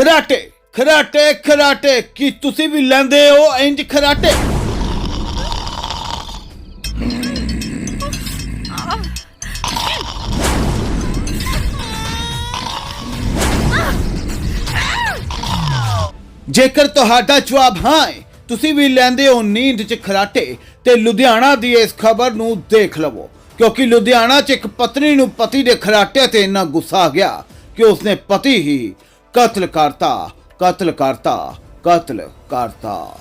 ਖਰਾਟੇ ਖਰਾਟੇ ਖਰਾਟੇ, ਕੀ ਤੁਸੀਂ ਵੀ ਲੈਂਦੇ ਹੋ ਇੰਜ ਖਰਾਟੇ? ਜੇਕਰ ਤੁਹਾਡਾ ਜਵਾਬ ਹਾਂ ਹੈ ਤੁਸੀਂ ਵੀ ਲੈਂਦੇ ਹੋ ਨੀਂਦ 'ਚ ਖਰਾਟੇ, ਤੇ ਲੁਧਿਆਣਾ ਦੀ ਇਸ ਖਬਰ ਨੂੰ ਦੇਖ ਲਵੋ, ਕਿਉਂਕਿ ਲੁਧਿਆਣਾ 'ਚ ਇੱਕ ਪਤਨੀ ਨੂੰ ਪਤੀ ਦੇ ਖਰਾਟੇ ਤੇ ਇੰਨਾ ਗੁੱਸਾ ਆ ਗਿਆ ਕਿ ਉਸਨੇ ਪਤੀ ਹੀ ਕਤਲ ਕਰਤਾ ਕਤਲ ਕਰਤਾ ਕਤਲ ਕਰਤਾ।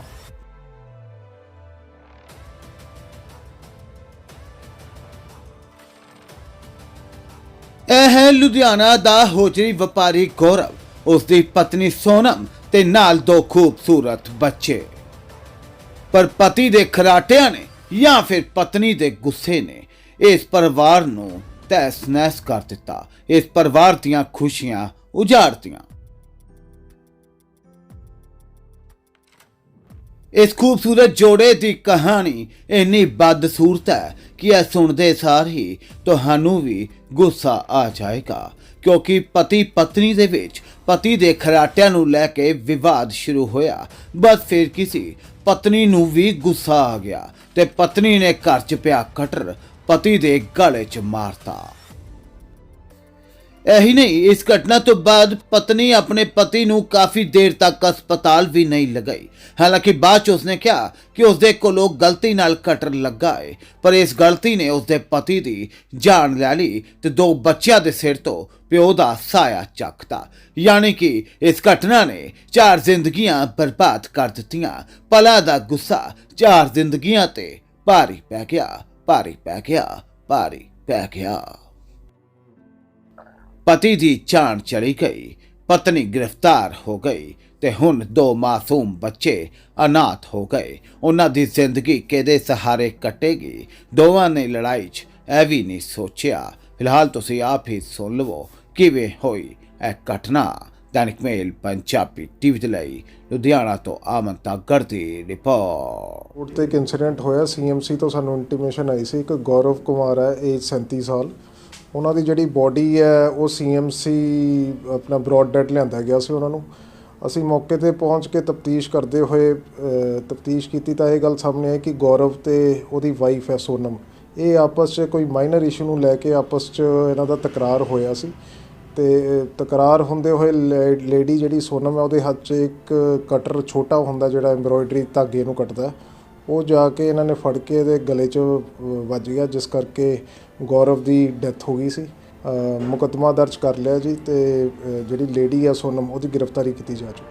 ਇਹ ਹੈ ਲੁਧਿਆਣਾ ਦਾ ਹੋਜਰੀ ਵਪਾਰੀ ਗੌਰਵ ਉਸ ਦੀ ਪਤਨੀ ਸੋਨਮ ਤੇ ਨਾਲ ਦੋ ਖੂਬਸੂਰਤ ਬੱਚੇ। ਪਰ ਪਤੀ ਦੇ ਖਰਾਟਿਆਂ ਨੇ ਜਾਂ ਫਿਰ ਪਤਨੀ ਦੇ ਗੁੱਸੇ ਨੇ ਇਸ ਪਰਿਵਾਰ ਨੂੰ ਤੈਸ ਨਹਿਸ ਕਰ ਦਿੱਤਾ। ਇਸ ਪਰਿਵਾਰ ਦੀਆਂ ਖੁਸ਼ੀਆਂ ਉਜਾੜਤੀਆਂ। ਇਸ ਖੂਬਸੂਰਤ ਜੋੜੇ ਦੀ ਕਹਾਣੀ ਇੰਨੀ ਬਦਸੂਰਤ ਹੈ ਕਿ ਇਹ ਸੁਣਦੇ ਸਾਰ ਹੀ ਤੁਹਾਨੂੰ ਵੀ ਗੁੱਸਾ ਆ ਜਾਏਗਾ, ਕਿਉਂਕਿ ਪਤੀ ਪਤਨੀ ਦੇ ਵਿੱਚ ਪਤੀ ਦੇ ਖਰਾਟਿਆਂ ਨੂੰ ਲੈ ਕੇ ਵਿਵਾਦ ਸ਼ੁਰੂ ਹੋਇਆ। ਬਸ ਫਿਰ ਕਿਸੇ ਪਤਨੀ ਨੂੰ ਵੀ ਗੁੱਸਾ ਆ ਗਿਆ ਤੇ ਪਤਨੀ ਨੇ ਘਰ 'ਚ ਪਿਆ ਕਟਰ, ਪਤੀ ਦੇ ਗਲੇ 'ਚ ਮਾਰਤਾ। ਇਹੀ ਨਹੀਂ, ਇਸ ਘਟਨਾ ਤੋਂ ਬਾਅਦ ਪਤਨੀ ਆਪਣੇ ਪਤੀ ਨੂੰ ਕਾਫੀ ਦੇਰ ਤੱਕ ਹਸਪਤਾਲ ਵੀ ਨਹੀਂ ਲਗਾਈ। ਹਾਲਾਂਕਿ ਬਾਅਦ ਚ ਉਸਨੇ ਕਿਹਾ ਕਿ ਉਸਦੇ ਕੋਲੋਂ ਗਲਤੀ ਨਾਲ ਕਟਰ ਲੱਗਾ ਹੈ ਪਰ ਇਸ ਗਲਤੀ ਨੇ ਉਸਦੇ ਪਤੀ ਦੀ ਜਾਨ ਲੈ ਲਈ ਤੇ ਦੋ ਬੱਚਿਆਂ ਦੇ ਸਿਰ ਤੋਂ ਪਿਓ ਦਾ ਸਾਇਆ ਚੱਕਤਾ। ਯਾਨੀ ਕਿ ਇਸ ਘਟਨਾ ਨੇ ਚਾਰ ਜ਼ਿੰਦਗੀਆਂ ਬਰਬਾਦ ਕਰ ਦਿੱਤੀਆਂ। ਪਲਾ ਦਾ ਗੁੱਸਾ ਚਾਰ ਜ਼ਿੰਦਗੀਆਂ ਤੇ ਭਾਰੀ ਪੈ ਗਿਆ, ਭਾਰੀ ਪੈ ਗਿਆ, ਭਾਰੀ ਪੈ ਗਿਆ। ਪਤੀ ਦੀ ਜਾਨ ਚਲੀ ਗਈ, ਪਤਨੀ ਗ੍ਰਿਫਤਾਰ ਹੋ ਗਈ ਤੇ ਹੁਣ ਦੋ ਮਾਸੂਮ ਬੱਚੇ ਅਨਾਥ ਹੋ ਗਏ। ਉਹਨਾਂ ਦੀ ਜ਼ਿੰਦਗੀ ਕਿਹਦੇ ਸਹਾਰੇ ਕੱਟੇਗੀ? ਦੋਵਾਂ ਨੇ ਲੜਾਈ 'ਚ ਇਹ ਵੀ ਨਹੀਂ ਸੋਚਿਆ। ਫਿਲਹਾਲ ਤੁਸੀਂ ਆਪ ਹੀ ਸੁਣ ਲਵੋ, ਕਿਵੇਂ ਹੋਈ ਇਹ ਘਟਨਾ? ਦੈਨਿਕ ਮੇਲ ਪੰਜਾਬੀ ਟੀਵੀ ਦੇ ਲਈ, ਲੁਧਿਆਣਾ ਤੋਂ ਆਮਨ ਤਾਗੜ ਦੀ ਰਿਪੋਰਟ। ਰੋਡ ਇੱਕ ਇਨਸੀਡੈਂਟ ਹੋਇਆ ਸੀਐਮਸੀ ਤੋਂ ਸਾਨੂੰ ਇੰਟੀਮੇਸ਼ਨ ਆਈ ਸੀ। ਇੱਕ ਗੌਰਵ ਕੁਮਾਰ ਹੈ ਏਜ 37 ਸਾਲ। ਉਹਨਾਂ ਦੀ ਜਿਹੜੀ ਬੋਡੀ ਹੈ, ਉਹ ਸੀਐਮਸੀ ਆਪਣਾ ਬ੍ਰੌਡ ਡੈਡ ਲਿਆਂਦਾ ਗਿਆ ਸੀ ਉਹਨਾਂ ਨੂੰ। ਅਸੀਂ ਮੌਕੇ ਤੇ ਪਹੁੰਚ ਕੇ ਤਫਤੀਸ਼ ਕਰਦੇ ਹੋਏ ਤਫਤੀਸ਼ ਕੀਤੀ ਤਾਂ ਇਹ ਗੱਲ ਸਾਹਮਣੇ ਆਈ ਕਿ ਗੌਰਵ ਤੇ ਉਹਦੀ ਵਾਈਫ ਹੈ ਸੋਨਮ। ਇਹ ਆਪਸ 'ਚ ਕੋਈ ਮਾਈਨਰ ਇਸ਼ੂ ਨੂੰ ਲੈ ਕੇ ਆਪਸ 'ਚ ਇਹਨਾਂ ਦਾ ਤਕਰਾਰ ਹੋਇਆ ਸੀ। ਤੇ ਤਕਰਾਰ ਹੁੰਦੇ ਹੋਏ ਲੇਡੀ ਜਿਹੜੀ ਸੋਨਮ ਹੈ, ਉਹਦੇ ਹੱਥ 'ਚ ਇੱਕ ਕਟਰ ਛੋਟਾ ਹੁੰਦਾ ਜਿਹੜਾ ਐਮਬ੍ਰੋਇਡਰੀ ਧਾਗੇ ਨੂੰ ਕੱਟਦਾ। ਉਹ ਜਾ ਕੇ ਇਹਨਾਂ ਨੇ ਫੜ ਕੇ ਇਹਦੇ ਗਲੇ 'ਚ ਵੱਜ ਗਿਆ, ਜਿਸ ਕਰਕੇ ਗੌਰਵ ਦੀ ਡੈਥ ਹੋ ਗਈ ਸੀ। ਮੁਕੱਦਮਾ ਦਰਜ ਕਰ ਲਿਆ ਜੀ ਤੇ ਜਿਹੜੀ ਲੇਡੀ ਆ ਸੋਨਮ, ਉਹਦੀ ਗ੍ਰਿਫਤਾਰੀ ਕੀਤੀ ਜਾ ਚੁੱਕੀ।